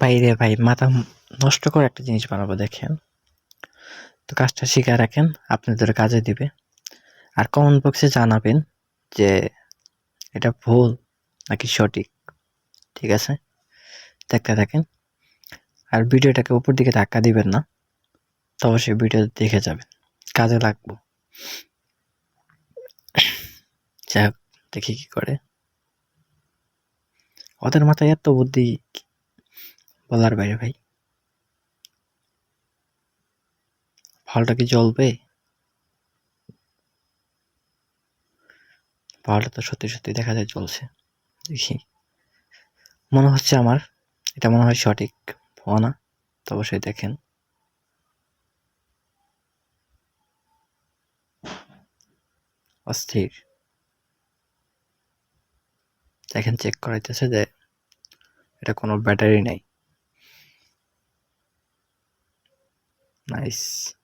বাইরে ভাই, মাথা নষ্ট করে একটা জিনিস বানাবো দেখেন। তো কাজটা শিখে রাখেন, আপনাদের কাজে দিবে। আর কমেন্ট বক্সে জানাবেন যে এটা ভুল নাকি সঠিক, ঠিক আছে? দেখতে থাকেন। আর ভিডিওটাকে উপর দিকে ধাক্কা দিবেন না, তো অবশ্যই ভিডিও দেখে যাবেন, কাজে লাগবো। দেখি কি করে। ওদের মাথায় এত বুদ্ধি বলার বাইরে ভাই। ফলটা কি জ্বলবে? ফলটা তো সত্যি সত্যি দেখা যায় জ্বলছে। দেখি। মনে হচ্ছে আমার, এটা মনে হয় সঠিক হওয়া না, তো অবশ্যই দেখেন। অস্থির। দেখেন চেক করাইতেছে যে, এটা কোনো ব্যাটারি নেই। Nice.